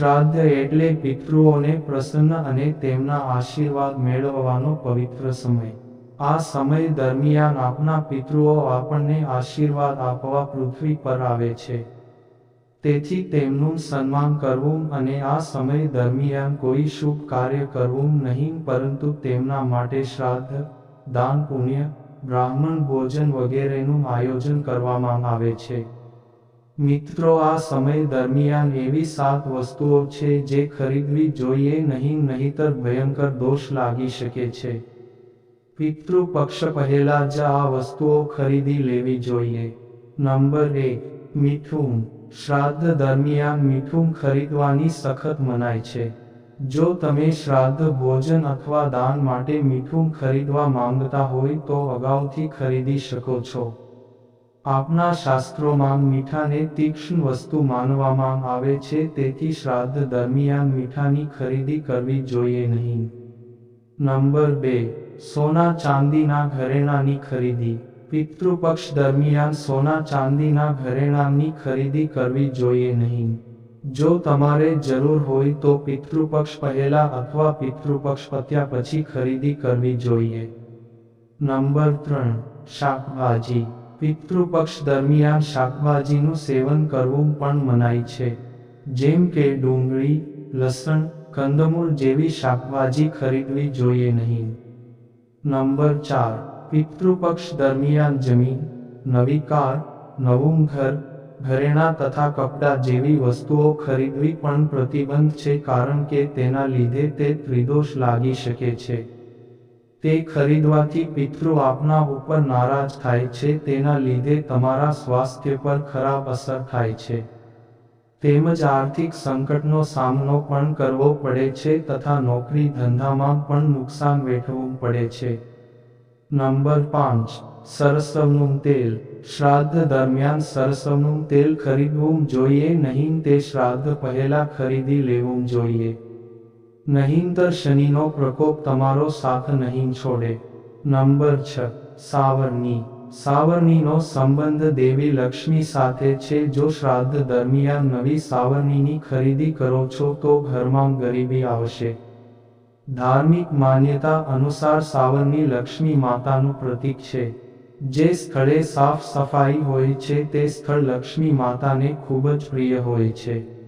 શ્રાદ્ધ એટલે પિતૃઓને પ્રસન્ન અને તેમના આશીર્વાદ મેળવવાનો પવિત્ર સમય. આ સમય દરમિયાન આપના પિતૃઓ આપણને આશીર્વાદ આપવા પૃથ્વી પર આવે છે. તેથી તેમનું સન્માન કરવું અને આ સમય દરમિયાન કોઈ શુભ કાર્ય કરવું નહીં, પરંતુ તેમના માટે શ્રાદ્ધ, દાન, પુણ્ય, બ્રાહ્મણ ભોજન વગેરેનું આયોજન કરવામાં આવે છે. મિત્રો, આ સમય દરમિયાન એવી સાત વસ્તુઓ છે જે ખરીદવી જોઈએ નહીં, નહીતર ભયંકર દોષ લાગી શકે છે. પિતૃ પક્ષ પહેલા જ આ વસ્તુઓ ખરીદી લેવી જોઈએ. નંબર એક, મીઠું. શ્રાદ્ધ દરમિયાન મીઠું ખરીદવાની સખત મનાય છે. જો તમે શ્રાદ્ધ ભોજન અથવા દાન માટે મીઠું ખરીદવા માંગતા હોય તો અગાઉથી ખરીદી શકો છો. આપના શાસ્ત્રોમાં મીઠાને તીક્ષ્ણ વસ્તુ માનવામાં આવે છે, તેથી શ્રાદ્ધ દરમિયાન મીઠાની ખરીદી કરવી જોઈએ નહીં. નંબર બે, સોના ચાંદીના ઘરેણાંની ખરીદી. પિતૃપક્ષ દરમિયાન સોના ચાંદીના ઘરેણાંની ખરીદી કરવી જોઈએ નહીં. જો તમારે જરૂર હોય તો પિતૃપક્ષ પહેલા અથવા પિતૃપક્ષ પત્યા પછી ખરીદી કરવી જોઈએ. નંબર ત્રણ, શાકભાજી. પિતૃપક્ષ દરમિયાન શાકભાજીનું સેવન કરવું પણ મનાય છે. જેમ કે ડુંગળી, લસણ, કંદમૂળ જેવી શાકભાજી ખરીદવી જોઈએ નહીં. નંબર ચાર, પિતૃપક્ષ દરમિયાન જમીન, નવી કાર, નવું ઘર, ઘરેણાં તથા કપડાં જેવી વસ્તુઓ ખરીદવી પણ પ્રતિબંધ છે કારણ કે તેના લીધે તે ત્રિદોષ લાગી શકે છે. તે ખરીદવાથી પિતૃ આપના ઉપર નારાજ થાય છે, તેના લીધે તમારા સ્વાસ્થ્ય પર ખરાબ અસર થાય છે. તેમજ આર્થિક સંકટનો સામનો પણ કરવો પડે છે તથા નોકરી ધંધામાં પણ નુકસાન વેઠવું પડે છે. નંબર પાંચ. સરસવનું તેલ. શ્રાદ્ધ દરમિયાન સરસવનું તેલ ખરીદવું જોઈએ નહીં, તે શ્રાદ્ધ પહેલાં ખરીદી લેવું જોઈએ. નહીંતર શનિનો પ્રકોપ તમારો સાથ નહીં છોડે. નંબર છ, સાવરણી. સાવરણીનો સંબંધ દેવી લક્ષ્મી સાથે છે. જો શ્રાદ્ધ દરમિયાન નવી સાવરણીની ખરીદી કરો છો, તો ઘરમાં ગરીબી આવશે. ધાર્મિક માન્યતા અનુસાર સાવરણી લક્ષ્મી માતાનું પ્રતીક છે. જે સ્થળે સાફ સફાઈ હોય છે, તે સ્થળ લક્ષ્મી માતાને ખૂબ જ પ્રિય હોય છે.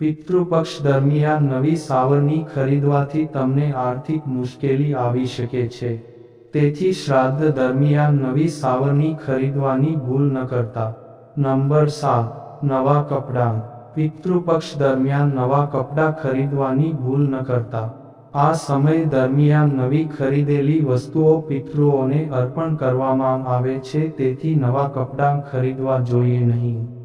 પિતૃપક્ષ દરમિયાન નવી સાવરણી ખરીદવાથી તમને આર્થિક મુશ્કેલી આવી શકે છે. તેથી શ્રાદ્ધ દરમિયાન નવી સાવરણી ખરીદવાની ભૂલ ન કરતા. નંબર સાત, નવા કપડાં. પિતૃપક્ષ દરમિયાન નવા કપડાં ખરીદવાની ભૂલ ન કરતા. આ સમય દરમિયાન નવી ખરીદેલી વસ્તુઓ પિતૃઓને અર્પણ કરવામાં આવે છે, તેથી નવા કપડાં ખરીદવા જોઈએ નહીં.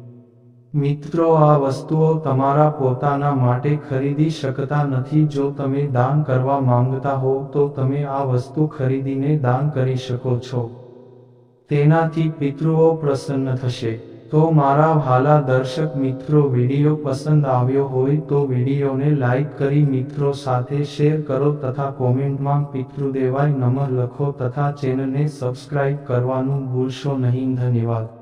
મિત્રો, આ વસ્તુઓ તમારા પોતાના માટે ખરીદી શકતા નથી. જો તમે દાન કરવા માંગતા હો, તો તમે આ વસ્તુ ખરીદીને દાન કરી શકો છો. તેનાથી પિતૃઓ પ્રસન્ન થશે. તો મારા ભાલા દર્શક મિત્રો, વીડિયો પસંદ આવ્યો હોય તો વિડીયોને લાઈક કરી મિત્રો સાથે શેર કરો તથા કોમેન્ટમાં પિતૃદેવાય નમઃ લખો તથા ચેનલને સબસ્ક્રાઇબ કરવાનું ભૂલશો નહીં. ધન્યવાદ.